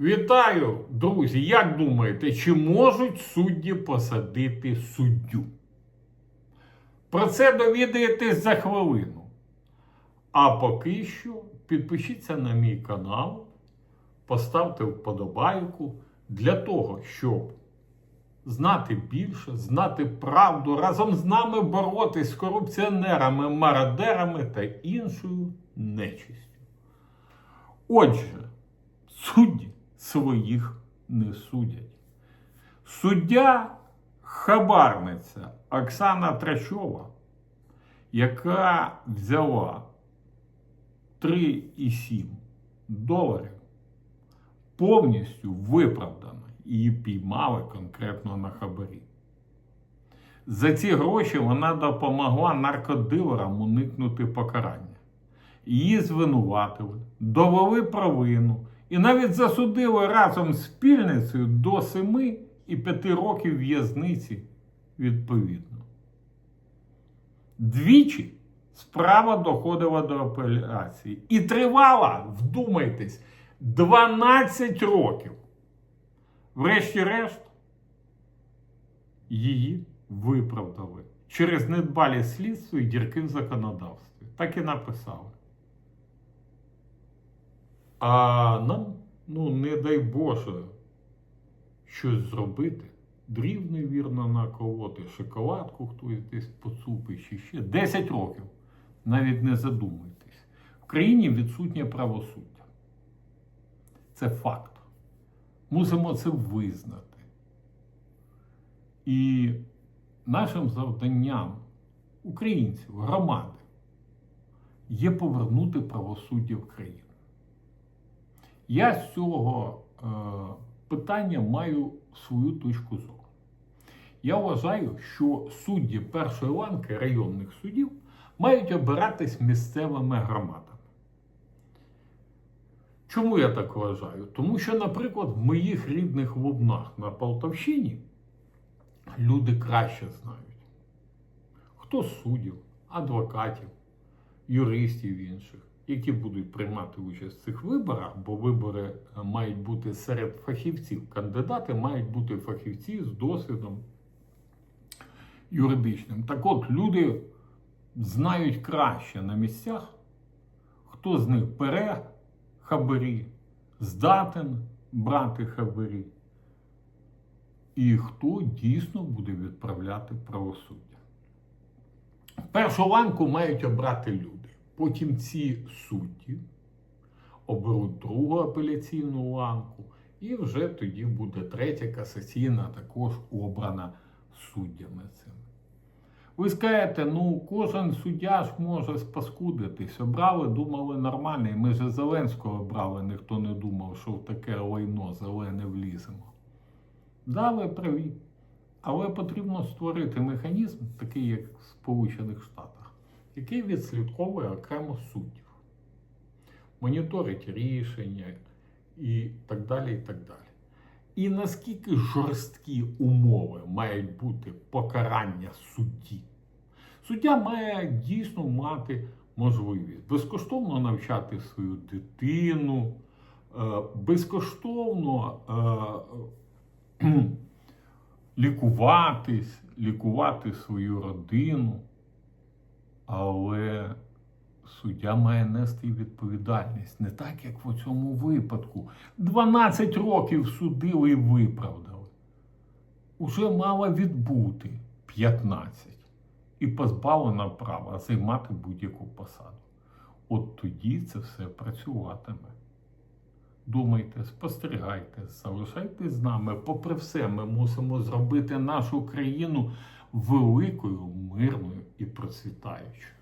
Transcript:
Вітаю, друзі! Як думаєте, чи можуть судді посадити суддю? Про це довідаєтесь за хвилину. А поки що підпишіться на мій канал, поставте вподобайку для того, щоб знати більше, знати правду, разом з нами боротись з корупціонерами, мародерами та іншою нечистю. Отже, судді своїх не судять. Суддя хабарниця Оксана Трачова, яка взяла 3,7 доларів, повністю виправдана. Її піймали конкретно на хабарі. За ці гроші вона допомогла наркодилерам уникнути покарання. Її звинуватили, довели провину і навіть засудили разом з спільницею до 7 і 5 років в'язниці відповідно. Двічі справа доходила до апеляції і тривала, вдумайтесь, 12 років. Врешті-решт, її виправдали через недбалість слідства і дірки в законодавстві. Так і написали. А нам, ну, не дай Боже, щось зробити, дрів невірно наколоти, шоколадку хтось десь поцупить чи ще 10 років. Навіть не задумуйтесь. В країні відсутнє правосуддя. Це факт. Мусимо це визнати. І нашим завданням українців, громади, є повернути правосуддя в країну. Я з цього е, питання маю свою точку зору. Я вважаю, що судді першої ланки районних судів мають обиратись місцевими громадами. Чому я так вважаю? Тому що, наприклад, в моїх рідних Лубнах на Полтавщині люди краще знають, хто суддів, адвокатів, юристів інших, які будуть приймати участь в цих виборах, бо вибори е, мають бути серед фахівців. Кандидати мають бути фахівці з досвідом юридичним. Так от, люди знають краще на місцях, хто з них бере хабарі, здатен брати хабарі, і хто дійсно буде відправляти правосуддя. Першу ланку мають обрати люди. Потім ці судді оберуть другу апеляційну ланку, і вже тоді буде третя касаційна, також обрана суддями цими. Ви скажете, ну кожен суддя ж може спаскудитись. Обрали, думали нормально. Ми ж Зеленського обрали, ніхто не думав, що в таке лайно зелене вліземо. Да, ви праві. Але потрібно створити механізм, такий як в Сполучених Штатах, який відслідковує окремо суддів, моніторить рішення і так далі. І так далі. І наскільки жорсткі умови мають бути покарання судді? Суддя має дійсно мати можливість безкоштовно навчати свою дитину, е, безкоштовно е, лікуватись, лікувати свою родину, але суддя має нести відповідальність, не так, як в цьому випадку. 12 років судили і виправдали. Уже мала відбути 15 і позбавлена права займати будь-яку посаду. От тоді це все працюватиме. Думайте, спостерігайте, залишайтесь з нами. Попри все, ми мусимо зробити нашу країну великою, мирною і процвітаючою.